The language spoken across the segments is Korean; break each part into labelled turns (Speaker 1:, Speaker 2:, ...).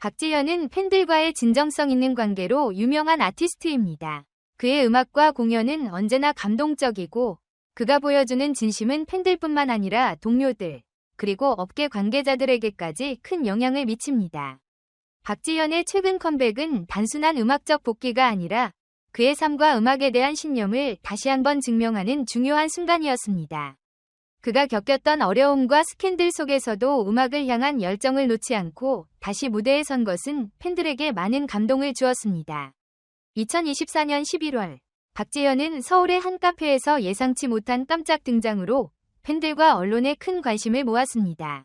Speaker 1: 박지현은 팬들과의 진정성 있는 관계로 유명한 아티스트입니다. 그의 음악과 공연은 언제나 감동적이고 그가 보여주는 진심은 팬들뿐만 아니라 동료들, 그리고 업계 관계자들에게까지 큰 영향을 미칩니다. 박지현의 최근 컴백은 단순한 음악적 복귀가 아니라 그의 삶과 음악에 대한 신념을 다시 한번 증명하는 중요한 순간이었습니다. 그가 겪었던 어려움과 스캔들 속에서도 음악을 향한 열정을 놓지 않고 다시 무대에 선 것은 팬들에게 많은 감동을 주었습니다. 2024년 11월 박재현은 서울의 한 카페에서 예상치 못한 깜짝 등장으로 팬들과 언론의 큰 관심을 모았습니다.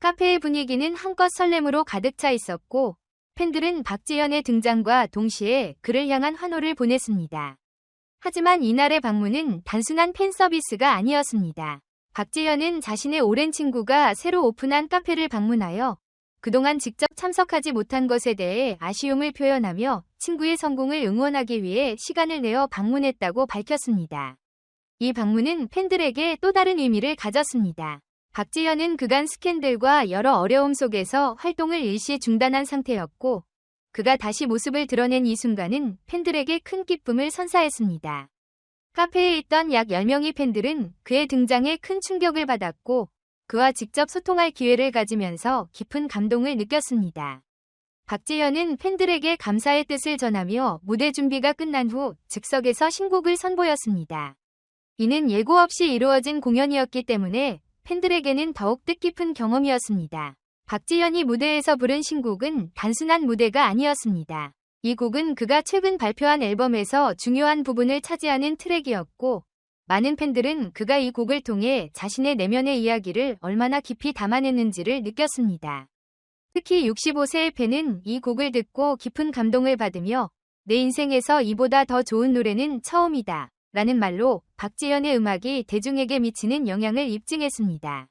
Speaker 1: 카페의 분위기는 한껏 설렘으로 가득 차 있었고 팬들은 박재현의 등장과 동시에 그를 향한 환호를 보냈습니다. 하지만 이날의 방문은 단순한 팬 서비스가 아니었습니다. 박재현은 자신의 오랜 친구가 새로 오픈한 카페를 방문하여 그동안 직접 참석하지 못한 것에 대해 아쉬움을 표현하며 친구의 성공을 응원하기 위해 시간을 내어 방문했다고 밝혔습니다. 이 방문은 팬들에게 또 다른 의미를 가졌습니다. 박지현은 그간 스캔들과 여러 어려움 속에서 활동을 일시 중단한 상태였고 그가 다시 모습을 드러낸 이 순간은 팬들에게 큰 기쁨을 선사했습니다. 카페에 있던 약 10명의 팬들은 그의 등장에 큰 충격을 받았고 그와 직접 소통할 기회를 가지면서 깊은 감동을 느꼈습니다. 박지현은 팬들에게 감사의 뜻을 전하며 무대 준비가 끝난 후 즉석에서 신곡을 선보였습니다. 이는 예고 없이 이루어진 공연이었기 때문에 팬들에게는 더욱 뜻깊은 경험이었습니다. 박지현이 무대에서 부른 신곡은 단순한 무대가 아니었습니다. 이 곡은 그가 최근 발표한 앨범에서 중요한 부분을 차지하는 트랙이었고 많은 팬들은 그가 이 곡을 통해 자신의 내면의 이야기를 얼마나 깊이 담아냈는지를 느꼈습니다. 특히 65세의 팬은 이 곡을 듣고 깊은 감동을 받으며 내 인생에서 이보다 더 좋은 노래는 처음이다. 라는 말로 박지현의 음악이 대중에게 미치는 영향을 입증했습니다.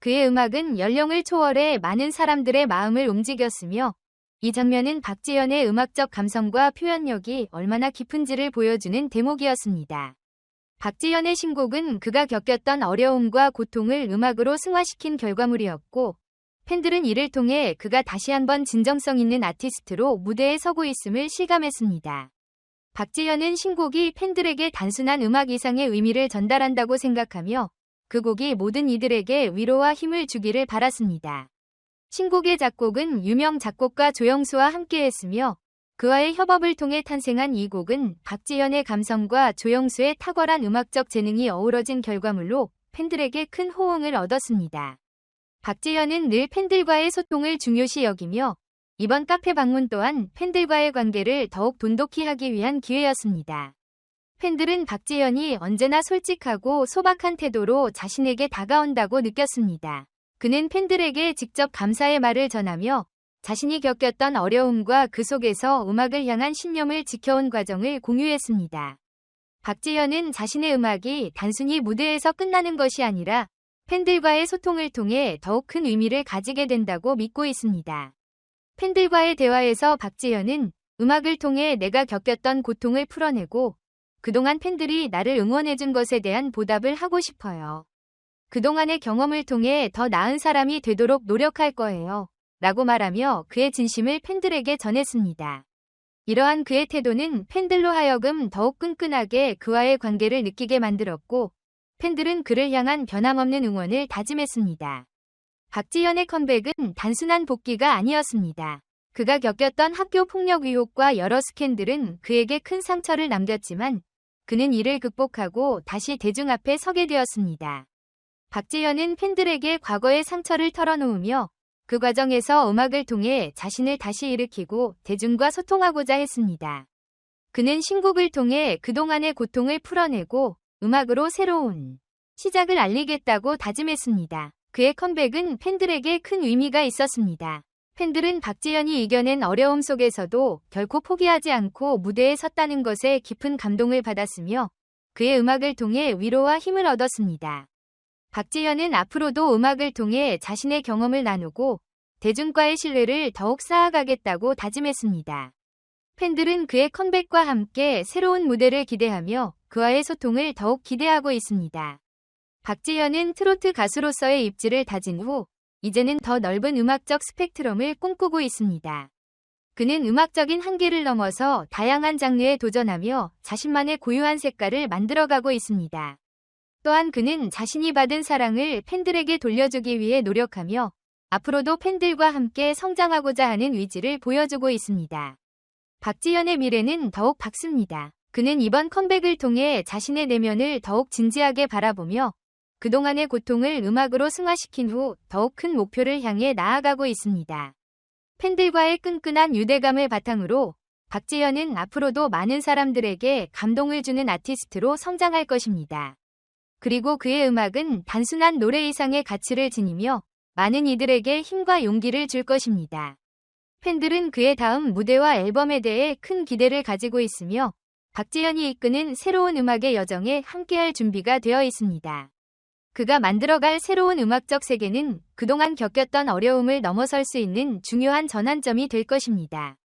Speaker 1: 그의 음악은 연령을 초월해 많은 사람들의 마음을 움직였으며 이 장면은 박지현의 음악적 감성과 표현력이 얼마나 깊은지를 보여주는 대목이었습니다. 박지현의 신곡은 그가 겪었던 어려움과 고통을 음악으로 승화시킨 결과물이었고 팬들은 이를 통해 그가 다시 한번 진정성 있는 아티스트로 무대에 서고 있음을 실감했습니다. 박지현은 신곡이 팬들에게 단순한 음악 이상의 의미를 전달한다고 생각하며 그 곡이 모든 이들에게 위로와 힘을 주기를 바랐습니다. 신곡의 작곡은 유명 작곡가 조영수와 함께했으며 그와의 협업을 통해 탄생한 이 곡은 박지현의 감성과 조영수의 탁월한 음악적 재능이 어우러진 결과물로 팬들에게 큰 호응을 얻었습니다. 박지현은 늘 팬들과의 소통을 중요시 여기며 이번 카페 방문 또한 팬들과의 관계를 더욱 돈독히 하기 위한 기회였습니다. 팬들은 박지현이 언제나 솔직하고 소박한 태도로 자신에게 다가온다고 느꼈습니다. 그는 팬들에게 직접 감사의 말을 전하며 자신이 겪었던 어려움과 그 속에서 음악을 향한 신념을 지켜온 과정을 공유했습니다. 박지현은 자신의 음악이 단순히 무대에서 끝나는 것이 아니라 팬들과의 소통을 통해 더욱 큰 의미를 가지게 된다고 믿고 있습니다. 팬들과의 대화에서 박지현은 음악을 통해 내가 겪었던 고통을 풀어내고 그동안 팬들이 나를 응원해준 것에 대한 보답을 하고 싶어요. 그동안의 경험을 통해 더 나은 사람이 되도록 노력할 거예요. 라고 말하며 그의 진심을 팬들에게 전했습니다. 이러한 그의 태도는 팬들로 하여금 더욱 끈끈하게 그와의 관계를 느끼게 만들었고 팬들은 그를 향한 변함없는 응원을 다짐했습니다. 박지현의 컴백은 단순한 복귀가 아니었습니다. 그가 겪었던 학교 폭력 의혹과 여러 스캔들은 그에게 큰 상처를 남겼지만 그는 이를 극복하고 다시 대중 앞에 서게 되었습니다. 박지현은 팬들에게 과거의 상처를 털어놓으며 그 과정에서 음악을 통해 자신을 다시 일으키고 대중과 소통하고자 했습니다. 그는 신곡을 통해 그동안의 고통을 풀어내고 음악으로 새로운 시작을 알리겠다고 다짐했습니다. 그의 컴백은 팬들에게 큰 의미가 있었습니다. 팬들은 박지현이 이겨낸 어려움 속에서도 결코 포기하지 않고 무대에 섰다는 것에 깊은 감동을 받았으며 그의 음악을 통해 위로와 힘을 얻었습니다. 박지현은 앞으로도 음악을 통해 자신의 경험을 나누고 대중과의 신뢰를 더욱 쌓아가겠다고 다짐했습니다. 팬들은 그의 컴백과 함께 새로운 무대를 기대하며 그와의 소통을 더욱 기대하고 있습니다. 박지현은 트로트 가수로서의 입지를 다진 후 이제는 더 넓은 음악적 스펙트럼을 꿈꾸고 있습니다. 그는 음악적인 한계를 넘어서 다양한 장르에 도전하며 자신만의 고유한 색깔을 만들어가고 있습니다. 또한 그는 자신이 받은 사랑을 팬들에게 돌려주기 위해 노력하며 앞으로도 팬들과 함께 성장하고자 하는 의지를 보여주고 있습니다. 박지현의 미래는 더욱 밝습니다. 그는 이번 컴백을 통해 자신의 내면을 더욱 진지하게 바라보며 그동안의 고통을 음악으로 승화시킨 후 더욱 큰 목표를 향해 나아가고 있습니다. 팬들과의 끈끈한 유대감을 바탕으로 박지현은 앞으로도 많은 사람들에게 감동을 주는 아티스트로 성장할 것입니다. 그리고 그의 음악은 단순한 노래 이상의 가치를 지니며 많은 이들에게 힘과 용기를 줄 것입니다. 팬들은 그의 다음 무대와 앨범에 대해 큰 기대를 가지고 있으며 박지현이 이끄는 새로운 음악의 여정에 함께할 준비가 되어 있습니다. 그가 만들어갈 새로운 음악적 세계는 그동안 겪었던 어려움을 넘어설 수 있는 중요한 전환점이 될 것입니다.